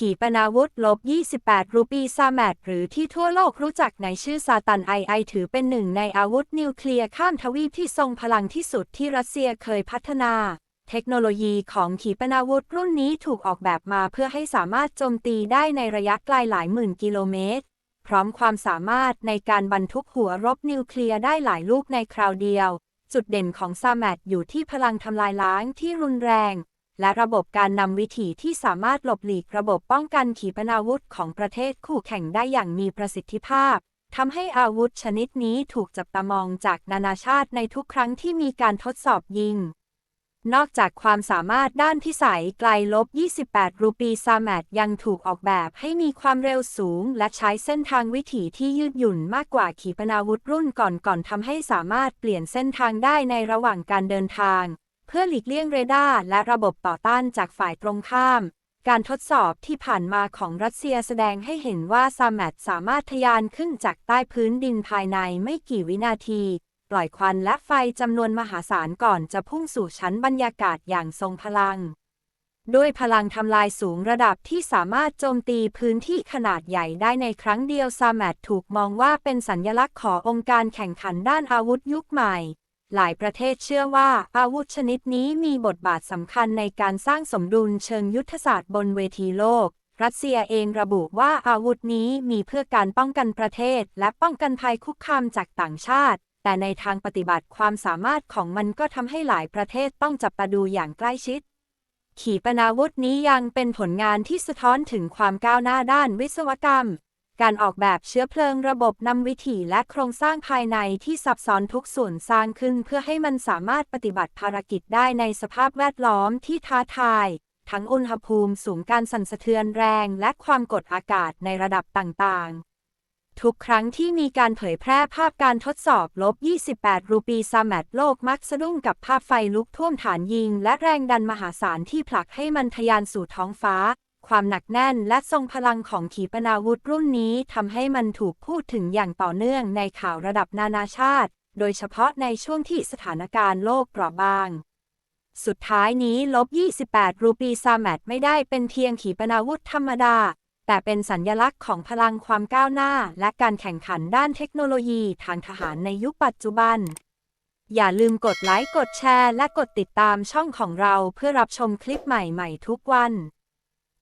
ขีปนาวุธลบ 28 รูปีซาแมดหรือที่ทั่วโลกรู้จักในชื่อซาตันไอไอถือเป็นหนึ่งในอาวุธนิวเคลียร์ข้ามทวีปที่ทรงพลังที่สุดที่รัสเซียเคยพัฒนา เทคโนโลยีของขีปนาวุธรุ่นนี้ถูกออกแบบมาเพื่อให้สามารถโจมตีได้ในระยะไกลหลายหมื่นกิโลเมตร พร้อมความสามารถในการบรรทุกหัวรบนิวเคลียร์ได้หลายลูกในคราวเดียว จุดเด่นของซาแมดอยู่ที่พลังทำลายล้างที่รุนแรง และระบบการนำวิถีที่สามารถหลบหลีกระบบป้องกันขีปนาวุธของประเทศคู่แข่งได้อย่างมีประสิทธิภาพทำให้อาวุธชนิดนี้ถูกจับตามองจากนานาชาติในทุกครั้งที่มีการทดสอบยิง นอกจากความสามารถด้านพิสัยไกลลบ 28 รูปีซาแมดยังถูกออกแบบให้มีความเร็วสูง และใช้เส้นทางวิถีที่ยืดหยุ่นมากกว่าขีปนาวุธรุ่นก่อนๆทำให้สามารถเปลี่ยนเส้นทางได้ในระหว่างการเดินทาง เพื่อหลีกเลี่ยงเรดาร์และระบบต่อต้านจากฝ่ายตรงข้าม การทดสอบที่ผ่านมาของรัสเซียแสดงให้เห็นว่าซาแมดสามารถทะยานขึ้นจากใต้พื้นดินภายในไม่กี่วินาที ปล่อยควันและไฟจำนวนมหาศาลก่อนจะพุ่งสู่ชั้นบรรยากาศอย่างทรงพลังด้วยพลังทำลายสูงระดับที่สามารถโจมตีพื้นที่ขนาดใหญ่ได้ในครั้งเดียวซาแมดถูกมองว่าเป็นสัญญลักษณ์ขององค์การแข่งขันด้านอาวุธยุคใหม่ หลายประเทศเชื่อว่า อาวุธชนิดนี้มีบทบาทสำคัญในการสร้างสมดุลเชิงยุทธศาสตร์บนเวทีโลก รัสเซียเองระบุว่าอาวุธนี้มีเพื่อการป้องกันประเทศ และป้องกันภัยคุกคามจากต่างชาติ แต่ในทางปฏิบัติความสามารถของมันก็ทำให้หลายประเทศต้องจับตาดูอย่างใกล้ชิด ขีปนาวุธนี้ยังเป็นผลงานที่สะท้อนถึงความก้าวหน้าด้านวิศวกรรม การออกแบบเชื้อเพลิงระบบนำวิถีและโครงสร้างภายในที่ซับซ้อนทุกส่วนสร้างขึ้นเพื่อให้มันสามารถปฏิบัติภารกิจได้ในสภาพแวดล้อมที่ท้าทาย ทั้งอุณหภูมิสูงการสั่นสะเทือนแรงและความกดอากาศในระดับต่างๆ ทุกครั้งที่มีการเผยแพร่ภาพการทดสอบลบ 28 รูปีซาแมดโลกมักสะดุ้งกับภาพไฟลุกท่วมฐานยิง และแรงดันมหาศาลที่ผลักให้มันทะยานสู่ท้องฟ้า ความหนักแน่นและทรงพลังของขีปนาวุธรุ่นนี้ทำให้มันถูกพูดถึงอย่างต่อเนื่องในข่าวระดับนานาชาติ โดยเฉพาะในช่วงที่สถานการณ์โลกเปราะบาง สุดท้ายนี้ลบ 28 รูปีซาแมดไม่ได้เป็นเพียงขีปนาวุธธรรมดา แต่เป็นสัญญลักษณ์ของพลังความก้าวหน้า และการแข่งขันด้านเทคโนโลยีทางทหารในยุคปัจจุบันอย่าลืมกดไลค์ กดแชร์ และกดติดตามช่องของเราเพื่อรับชมคลิปใหม่ ๆ ทุกวัน